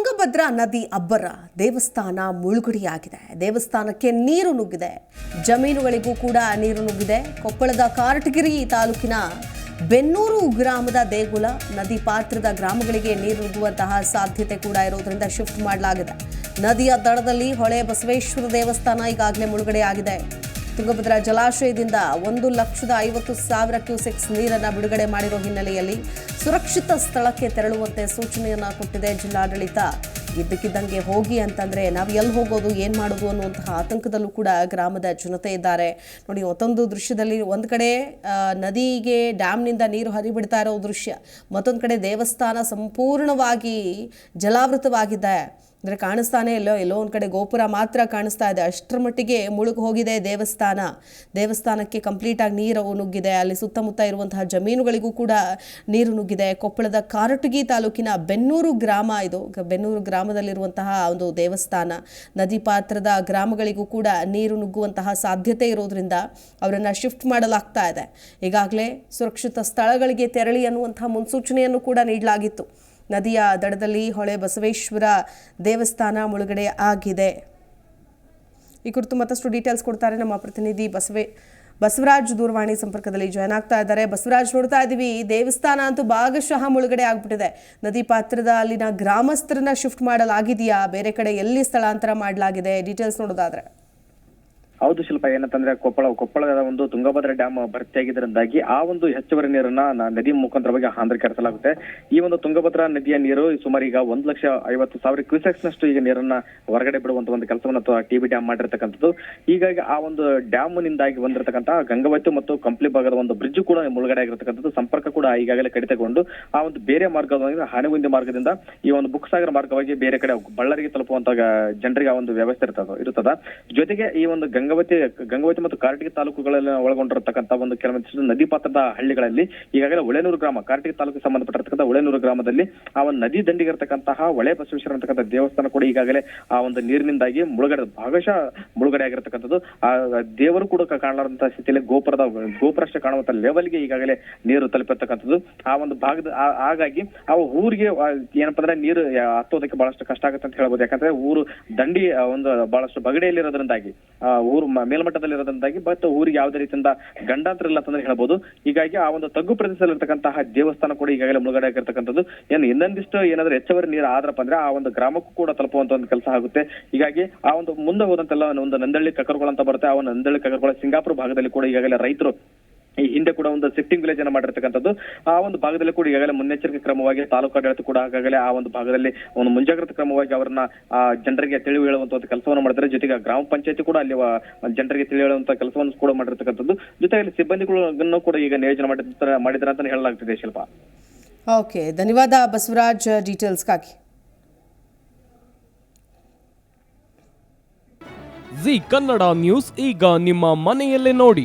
ತುಂಗಭದ್ರಾ ನದಿ ಅಬ್ಬರ ದೇವಸ್ಥಾನ ಮುಳುಗಡೆಯಾಗಿದೆ ದೇವಸ್ಥಾನಕ್ಕೆ ನೀರು ನುಗ್ಗಿದೆ. ಜಮೀನುಗಳಿಗೂ ಕೂಡ ನೀರು ನುಗ್ಗಿದೆ. ಕೊಪ್ಪಳದ ಕಾರಟಗಿರಿ ತಾಲೂಕಿನ ಬೆನ್ನೂರು ಗ್ರಾಮದ ದೇಗುಲ ನದಿ ಪಾತ್ರದ ಗ್ರಾಮಗಳಿಗೆ ನೀರು ನುಗ್ಗುವಂತಹ ಸಾಧ್ಯತೆ ಕೂಡ ಇರೋದ್ರಿಂದ ಶಿಫ್ಟ್ ಮಾಡಲಾಗಿದೆ. ನದಿಯ ದಡದಲ್ಲಿ ಹೊಳೆ ಬಸವೇಶ್ವರ ದೇವಸ್ಥಾನ ಈಗಾಗಲೇ ಮುಳುಗಡೆಯಾಗಿದೆ ತುಂಗಭದ್ರಾ ಜಲಾಶಯದಿಂದ ಒಂದು ಲಕ್ಷದ ಐವತ್ತು ಸಾವಿರ ಕ್ಯೂಸೆಕ್ಸ್ ನೀರನ್ನು ಬಿಡುಗಡೆ ಮಾಡಿರೋ ಹಿನ್ನೆಲೆಯಲ್ಲಿ ಸುರಕ್ಷಿತ ಸ್ಥಳಕ್ಕೆ ತೆರಳುವಂತೆ ಸೂಚನೆಯನ್ನು ಕೊಟ್ಟಿದೆ ಜಿಲ್ಲಾಡಳಿತ. ಇದ್ದಕ್ಕಿದ್ದಂಗೆ ಹೋಗಿ ಅಂತಂದ್ರೆ ನಾವು ಎಲ್ಲಿ ಹೋಗೋದು, ಏನು ಮಾಡೋದು ಅನ್ನುವಂತಹ ಆತಂಕದಲ್ಲೂ ಕೂಡ ಗ್ರಾಮದ ಜನತೆ ಇದ್ದಾರೆ. ನೋಡಿ, ಮತ್ತೊಂದು ದೃಶ್ಯದಲ್ಲಿ ಒಂದು ಕಡೆ ನದಿಗೆ, ಡ್ಯಾಮ್ನಿಂದ ನೀರು ಹರಿಬಿಡ್ತಾ ಇರೋ ದೃಶ್ಯ. ಮತ್ತೊಂದು ಕಡೆ ದೇವಸ್ಥಾನ ಸಂಪೂರ್ಣವಾಗಿ ಜಲಾವೃತವಾಗಿದೆ. ಅಂದರೆ ಕಾಣಿಸ್ತಾನೆ ಇಲ್ಲೋ, ಎಲ್ಲೋ ಒಂದು ಕಡೆ ಗೋಪುರ ಮಾತ್ರ ಕಾಣಿಸ್ತಾ ಇದೆ. ಅಷ್ಟರ ಮಟ್ಟಿಗೆ ಮುಳುಗು ಹೋಗಿದೆ ದೇವಸ್ಥಾನ. ದೇವಸ್ಥಾನಕ್ಕೆ ಕಂಪ್ಲೀಟಾಗಿ ನೀರು ನುಗ್ಗಿದೆ. ಅಲ್ಲಿ ಸುತ್ತಮುತ್ತ ಇರುವಂತಹ ಜಮೀನುಗಳಿಗೂ ಕೂಡ ನೀರು ನುಗ್ಗಿದೆ. ಕೊಪ್ಪಳದ ಕಾರಟಗಿ ತಾಲೂಕಿನ ಬೆನ್ನೂರು ಗ್ರಾಮ ಇದು. ಬೆನ್ನೂರು ಗ್ರಾಮದಲ್ಲಿರುವಂತಹ ಒಂದು ದೇವಸ್ಥಾನ. ನದಿ ಪಾತ್ರದ ಗ್ರಾಮಗಳಿಗೂ ಕೂಡ ನೀರು ನುಗ್ಗುವಂತಹ ಸಾಧ್ಯತೆ ಇರೋದ್ರಿಂದ ಅವರನ್ನು ಶಿಫ್ಟ್ ಮಾಡಲಾಗ್ತಾ ಇದೆ. ಈಗಾಗಲೇ ಸುರಕ್ಷಿತ ಸ್ಥಳಗಳಿಗೆ ತೆರಳಿ ಅನ್ನುವಂತಹ ಮುನ್ಸೂಚನೆಯನ್ನು ಕೂಡ ನೀಡಲಾಗಿತ್ತು. ನದಿಯ ದಡದಲ್ಲಿ ಹೊಳೆ ಬಸವೇಶ್ವರ ದೇವಸ್ಥಾನ ಮುಳುಗಡೆ ಆಗಿದೆ. ಈ ಕುರಿತು ಮತ್ತಷ್ಟು ಡೀಟೇಲ್ಸ್ ಕೊಡ್ತಾರೆ ನಮ್ಮ ಪ್ರತಿನಿಧಿ ಬಸವೇ, ಬಸವರಾಜ್ ದೂರವಾಣಿ ಸಂಪರ್ಕದಲ್ಲಿ ಜಾಯ್ನ್ ಆಗ್ತಾ ಇದ್ದಾರೆ. ಬಸವರಾಜ್ ನೋಡ್ತಾ ಇದ್ದೀವಿ ದೇವಸ್ಥಾನ ಅಂತೂ ಭಾಗಶಃ ಮುಳುಗಡೆ ಆಗ್ಬಿಟ್ಟಿದೆ. ನದಿ ಪಾತ್ರದ ಅಲ್ಲಿನ ಗ್ರಾಮಸ್ಥರನ್ನ ಶಿಫ್ಟ್ ಮಾಡಲಾಗಿದೆಯಾ? ಬೇರೆ ಕಡೆ ಎಲ್ಲಿ ಸ್ಥಳಾಂತರ ಮಾಡಲಾಗಿದೆ? ಡೀಟೇಲ್ಸ್ ನೋಡೋದಾದ್ರೆ. ಹೌದು ಶಿಲ್ಪ, ಏನಂತಂದ್ರೆ ಕೊಪ್ಪಳ, ಕೊಪ್ಪಳದ ಒಂದು ತುಂಗಭದ್ರಾ ಡ್ಯಾಮ್ ಭರ್ತಿಯಾಗಿದ್ದರಿಂದಾಗಿ ಆ ಒಂದು ಹೆಚ್ಚುವರಿ ನೀರನ್ನ ನದಿ ಮುಖಾಂತರವಾಗಿ ಆಂಧ್ರೀಕರಿಸಲಾಗುತ್ತೆ. ಈ ಒಂದು ತುಂಗಭದ್ರಾ ನದಿಯ ನೀರು ಸುಮಾರು ಈಗ ಒಂದ್ ಲಕ್ಷ ಐವತ್ತು ಸಾವಿರ ಕ್ಯೂಸೆಕ್ಸ್ ನಷ್ಟು ಈಗ ನೀರನ್ನ ಹೊರಗಡೆ ಬಿಡುವಂತ ಒಂದು ಕೆಲಸವನ್ನು ಟಿಬಿ ಡ್ಯಾಮ್ ಮಾಡಿರ್ತಕ್ಕಂಥದ್ದು. ಹೀಗಾಗಿ ಆ ಒಂದು ಡ್ಯಾಮ್ ನಿಂದಾಗಿ ಬಂದಿರತಕ್ಕಂತಹ ಗಂಗಾವತಿ ಮತ್ತು ಕಂಪ್ಲಿ ಭಾಗದ ಒಂದು ಬ್ರಿಡ್ಜ್ ಕೂಡ ಮುಳುಗಡೆ ಆಗಿರತಕ್ಕಂಥದ್ದು. ಸಂಪರ್ಕ ಕೂಡ ಈಗಾಗಲೇ ಕಡಿತಗೊಂಡು ಆ ಒಂದು ಬೇರೆ ಮಾರ್ಗವಾಗಿ ಹಾನಿಗುಂದಿ ಮಾರ್ಗದಿಂದ ಈ ಒಂದು ಬುಕ್ಸಾಗರ ಮಾರ್ಗವಾಗಿ ಬೇರೆ ಕಡೆ ಬಳ್ಳಾರಿಗೆ ತಲುಪುವಂತ ಜನರಿಗೆ ಆ ಒಂದು ವ್ಯವಸ್ಥೆ ಇರ್ತದ ಇರುತ್ತದ ಜೊತೆಗೆ ಈ ಒಂದು ಗಂಗಾವತಿ ಗಂಗಾವತಿ ಮತ್ತು ಕಾರಟಗಿ ತಾಲೂಕುಗಳಲ್ಲಿ ಒಳಗೊಂಡಿರತಕ್ಕಂತ ಒಂದು ಕೆಲವೊಂದಿಷ್ಟು ನದಿ ಪಾತ್ರದ ಹಳ್ಳಿಗಳಲ್ಲಿ ಈಗಾಗಲೇ ಒಳೆನೂರು ಗ್ರಾಮ ಕಾರಟಗಿ ತಾಲೂಕಿಗೆ ಸಂಬಂಧಪಟ್ಟಿರ್ತಕ್ಕಂಥ ಒಳೆನೂರು ಗ್ರಾಮದಲ್ಲಿ ಆ ಒಂದು ನದಿ ದಂಡಿಗೆ ಇರತಕ್ಕಂತಹ ಒಳೆ ಬಸವೇಶ್ವರ ಅಂತಕ್ಕಂಥ ದೇವಸ್ಥಾನ ಕೂಡ ಈಗಾಗಲೇ ಆ ಒಂದು ನೀರಿನಿಂದಾಗಿ ಮುಳುಗಡೆ, ಭಾಗಶಃ ಮುಳುಗಡೆ ಆಗಿರತಕ್ಕಂಥದ್ದು. ಆ, ದೇವರು ಕೂಡ ಕಾಣಲಾರಂತಹ ಸ್ಥಿತಿಯಲ್ಲಿ ಗೋಪುರದ ಗೋಪುರ ಕಾಣುವಂತಹ ಕಾಣುವಂತ ಲೆವೆಲ್ಗೆ ಈಗಾಗಲೇ ನೀರು ತಲುಪಿರ್ತಕ್ಕಂಥದ್ದು ಆ ಒಂದು ಭಾಗದ ಹಾಗಾಗಿ ಆ ಊರಿಗೆ ಏನಪ್ಪ ಅಂದ್ರೆ ನೀರು ಹತ್ತೋದಕ್ಕೆ ಬಹಳಷ್ಟು ಕಷ್ಟ ಆಗುತ್ತೆ ಅಂತ ಹೇಳ್ಬೋದು. ಯಾಕಂದ್ರೆ ಊರು ದಂಡಿ ಒಂದು ಬಹಳಷ್ಟು ಬಗಡೆಯಲ್ಲಿರೋದ್ರಿಂದಾಗಿ, ಆ, ಊರು ಮ- ಮೇಲ್ಮಟ್ಟದಲ್ಲಿರೋದ್ರಿಂದಾಗಿ ಬಟ್ ಊರಿಗೆ ಯಾವುದೇ ರೀತಿಯಿಂದ ಗಂಡಾಂತರ ಇಲ್ಲ ಅಂತಂದ್ರೆ ಹೇಳ್ಬೋದು. ಹೀಗಾಗಿ ಆ ಒಂದು ತಗ್ಗು ಪ್ರದೇಶದಲ್ಲಿರ್ತಕ್ಕಂತಹ ದೇವಸ್ಥಾನ ಕೂಡ ಈಗಾಗಲೇ ಮುಳುಗಡೆ ಆಗಿರ್ತಕ್ಕಂಥದ್ದು. ಏನು ಇನ್ನೊಂದಿಷ್ಟು ಏನಾದ್ರೂ ಹೆಚ್ಚುವರಿ ನೀರು ಆದ್ರಪ್ಪ ಅಂದ್ರೆ ಆ ಒಂದು ಗ್ರಾಮಕ್ಕೂ ಕೂಡ ತಲುಪುವಂತ ಒಂದು ಕೆಲಸ ಆಗುತ್ತೆ. ಹೀಗಾಗಿ ಆ ಒಂದು ಮುಂದೆ ಹೋದಂತೆಲ್ಲ ಒಂದು ನಂದಳ್ಳಿ ಕಕರ್ಗಳು ಅಂತ ಬರುತ್ತೆ. ಆ ಒಂದು ನಂದಳ್ಳಿ ಕಕರ್ಗಳ ಸಿಂಗಾಪುರ ಭಾಗದಲ್ಲಿ ಕೂಡ ಈಗಾಗಲೇ ರೈತರು ಈ ಹಿಂದೆ ಕೂಡ ಒಂದು ಸಿಫ್ಟಿಂಗ್ ವಿಲೇಜ್ ಅನ್ನ ಮಾಡಿರ್ತಕ್ಕಂಥದ್ದು. ಆ ಒಂದು ಭಾಗದಲ್ಲಿ ಕೂಡ ಈಗಾಗಲೇ ಮುನ್ನೆಚ್ಚರಿಕೆ ಕ್ರಮವಾಗಿ ತಾಲೂಕು ಆಡಳಿತ ಕೂಡ ಆಗಾಗಲೇ ಆ ಒಂದು ಭಾಗದಲ್ಲಿ ಒಂದು ಮುಂಜಾಗ್ರತಾ ಕ್ರಮವಾಗಿ ಅವರನ್ನ ಆ ಜನರಿಗೆ ತಿಳಿವು ಹೇಳುವಂತ ಒಂದು ಕೆಲಸವನ್ನು ಮಾಡಿದ್ರೆ ಜೊತೆಗೆ ಗ್ರಾಮ ಪಂಚಾಯತಿ ಕೂಡ ಅಲ್ಲಿ ಜನರಿಗೆ ತಿಳಿ ಹೇಳುವಂತ ಕೆಲಸವನ್ನು ಕೂಡ ಮಾಡಿರ್ತಕ್ಕಂಥದ್ದು. ಜೊತೆಗೆ ಸಿಬ್ಬಂದಿಗಳನ್ನು ಕೂಡ ಈಗ ನಿಯೋಜನೆ ಮಾಡಿದ್ರ ಮಾಡಿದ್ದಾರೆ ಅಂತ ಹೇಳಲಾಗ್ತಿದೆ ಶಿಲ್ಪ. ಓಕೆ ಧನ್ಯವಾದ ಬಸವರಾಜ್ ಡೀಟೇಲ್ಸ್ಗಾಗಿ ಜಿ ಕನ್ನಡ ನ್ಯೂಸ್ ಈಗ ನಿಮ್ಮ ಮನೆಯಲ್ಲೇ ನೋಡಿ.